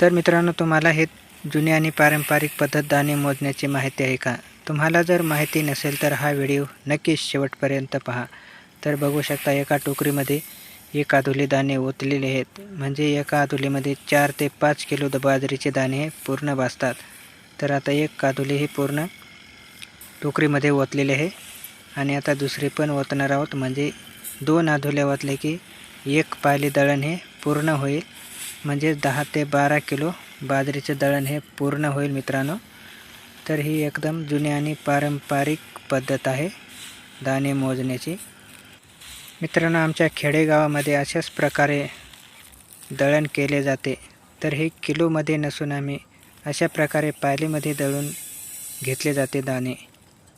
तर मित्रांनो तुम्हाला हे जुने आणि पारंपरिक पद्धत दाणे मोजण्याची माहिती आहे का? तुम्हाला जर माहिती नसेल तर हा व्हिडिओ नक्कीच शेवटपर्यंत पहा. तर बघू शकता एका टोकरीमध्ये एक आधुली दाणे ओतलेले आहेत. म्हणजे एका आधुलीमध्ये चार ते पाच किलो द बाजरीचे दाणे हे पूर्ण भाजतात. तर आता एक काधुली हे पूर्ण टोकरीमध्ये ओतलेले आहे. आणि आता दुसरी पण ओतणार आहोत. म्हणजे दोन आधुल्या ओतले की एक पायली दळण हे पूर्ण होईल. म्हणजे दहा ते बारा किलो बाजरीचे दळण हे पूर्ण होईल मित्रांनो. तर ही एकदम जुनी आणि पारंपरिक पद्धत आहे दाणे मोजण्याची. मित्रांनो आमच्या खेडेगावामध्ये अशाच प्रकारे दळण केले जाते. तर हे किलोमध्ये नसून आम्ही अशा प्रकारे पायलीमध्ये दळून घेतले जाते दाणे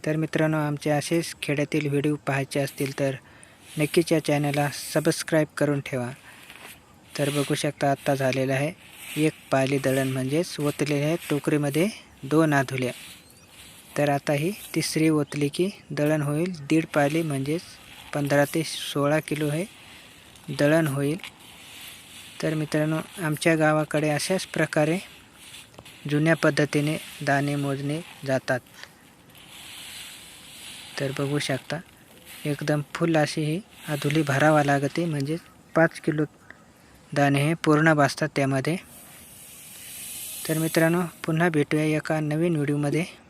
तर मित्रांनो आमचे असेच खेड्यातील व्हिडिओ पाहायचे असतील तर नक्कीच या चॅनलला सबस्क्राईब करून ठेवा. तर बघू शकता आत्ता झालेलं आहे. एक पायली दळण म्हणजेच ओतलेले आहे टोकरीमध्ये दोन आधुल्या. तर आता ही तिसरी ओतली की दळण होईल. दीड पायली म्हणजेच पंधरा ते सोळा किलो हे दळण होईल. तर मित्रांनो आमच्या गावाकडे अशाच प्रकारे जुन्या पद्धतीने दाणे मोजणे जातात. तर बघू शकता एकदम फुल अशी ही अधुली भरावा लागते. म्हणजेच पाच किलो दाणे हे पूर्ण भाजतात त्यामध्ये. तर मित्रांनो पुन्हा भेटूया एका नवीन व्हिडिओमध्ये.